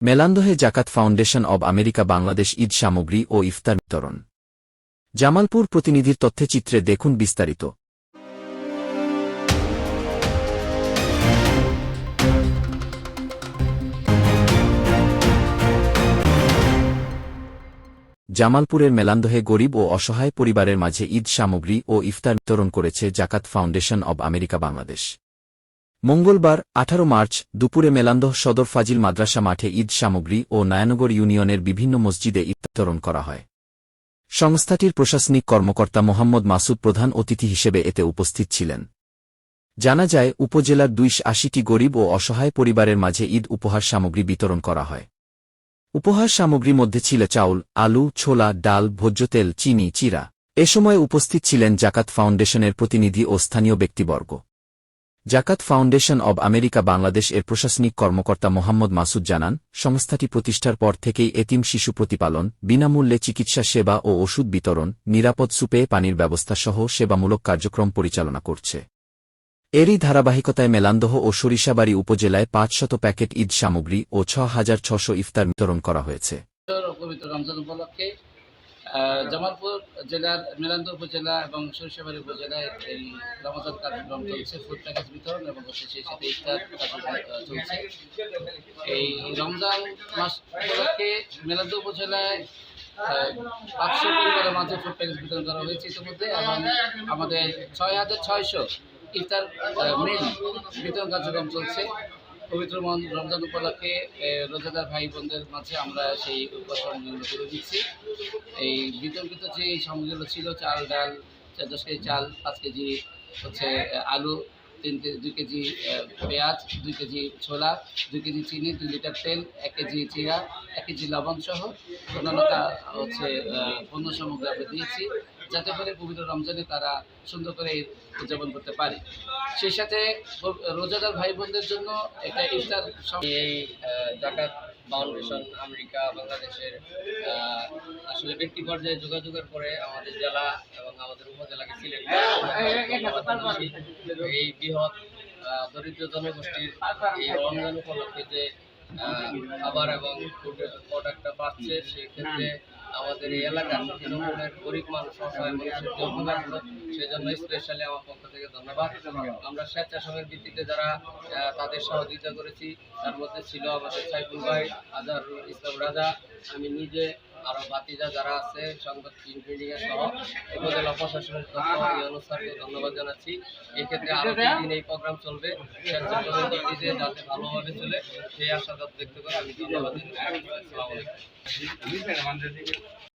মেলান্দহে Zakat foundation of America Bangladesh Eid সামগ্রী ও ইফতার বিতরণ। জামালপুর প্রতিনিধির তথ্যচিত্রে দেখুন বিস্তারিত। জামালপুরের মেলান্দহে গরিব ও অসহায় পরিবারের মাঝে ঈদ সামগ্রী ও ইফতার বিতরণ করেছে জাকাত ফাউন্ডেশন অব আমেরিকা বাংলাদেশ। মঙ্গলবার, আঠারো মার্চ, দুপুরে মেলান্দহ সদর ফাজিল মাদ্রাসা মাঠে ঈদ সামগ্রী ও নায়ানগর ইউনিয়নের বিভিন্ন মসজিদে ঈদ বিতরণ করা হয়। সংস্থাটির প্রশাসনিক কর্মকর্তা মোহাম্মদ মাসুদ প্রধান অতিথি হিসেবে এতে উপস্থিত ছিলেন। জানা যায়, উপজেলার দুইশ আশিটি গরিব ও অসহায় পরিবারের মাঝে ঈদ উপহার সামগ্রী বিতরণ করা হয়। উপহার সামগ্রীর মধ্যে ছিল চাউল, আলু, ছোলা, ডাল, ভোজ্য তেল, চিনি, চিরা। এ সময় উপস্থিত ছিলেন জাকাত ফাউন্ডেশনের প্রতিনিধি ও স্থানীয় ব্যক্তিবর্গ। জাকাত ফাউন্ডেশন অব আমেরিকা বাংলাদেশ এর প্রশাসনিক কর্মকর্তা মোহাম্মদ মাসুদ জানান, সংস্থাটি প্রতিষ্ঠার পর থেকেই এতিম শিশু প্রতিপালন, বিনামূল্যে চিকিৎসা সেবা ও ওষুধ বিতরণ, নিরাপদ সুপে পানির ব্যবস্থা সহ সেবামূলক কার্যক্রম পরিচালনা করছে। এরই ধারাবাহিকতায় মেলান্দহ ও সরিষাবাড়ি উপজেলায় পাঁচশত প্যাকেট ঈদ সামগ্রী ও ছ হাজার ছশো ইফতার বিতরণ করা হয়েছে। জামালপুর জেলার মেলান্দ উপজেলা এবং সরিষাবাড়ি উপজেলায় এই রমজান কার্যক্রম চলছে ফুড প্যাকেজ বিতরণ এবং হচ্ছে সেই সাথে ইফতার কার্যক্রম চলছে। এই রমজান মাস উপলক্ষে মেলান্দ উপজেলায় পাঁচশো পরিবারের মাঝে ফুড প্যাকেজ বিতরণ করা হয়েছে। ইতিমধ্যে এবং আমাদের ছয় হাজার ছয়শো ইফতার মিল বিতরণ কার্যক্রম চলছে। পবিত্র রমজান উপলক্ষে রোজাদার ভাই বোনদের মাঝে আমরা সেই উপহার সামগ্রীগুলো তুলে দিচ্ছি। এই বিতর্কিত যে সামগ্রীগুলো ছিল, চাল, ডাল দশ কেজি চাল, পাঁচ কেজি হচ্ছে আলু, তিন কেজি দুই কেজি পেঁয়াজ, দুই কেজি ছোলা, দুই কেজি চিনি, দুই লিটার তেল, এক কেজি চিরা, এক কেজি লবণ সহ অন্যান্য হচ্ছে পণ্য সামগ্রী আমরা দিয়েছি। যাতে করে পবিত্র রমজানে তারা সুন্দর করে উদযাপন করতে পারে। সেই সাথে রোজাদার ভাই বোনদের জন্য একটা ইফতার এই জাকাত ফাউন্ডেশন আমেরিকা বাংলাদেশের আসলে ব্যক্তি পর্যায়ে যোগাযোগের পরে আমাদের জেলা এবং আমাদের উপজেলাকে সিলেক্ট এই বৃহৎ দরিদ্র জনগোষ্ঠীর এই রমজান উপলক্ষে যে খাবার এবং প্রোডাক্টটা পাচ্ছে, সেক্ষেত্রে আমাদের এই এলাকার তৃণমূলের গরিব মানুষ অসহায় মানুষের যে উপকার হলো সেই জন্য স্পেশালি আমার পক্ষ থেকে ধন্যবাদ। আমরা স্বেচ্ছাসেবের ভিত্তিতে যারা তাদের সহযোগিতা করেছি, তার মধ্যে ছিল আমাদের সাইফুল ভাই, আজহারুল ইসলাম রাজা। আমি নিজে আরও বাতিজা যারা আছে, সংবাদ ইঞ্জিনিয়ার সহ উপজেলা প্রশাসনের ধন্যবাদ জানাচ্ছি। এক্ষেত্রে আরও দিন এই প্রোগ্রাম চলবে। যাতে ভালোভাবে চলে, সেই আশা ব্যক্ত করে আমি ধন্যবাদ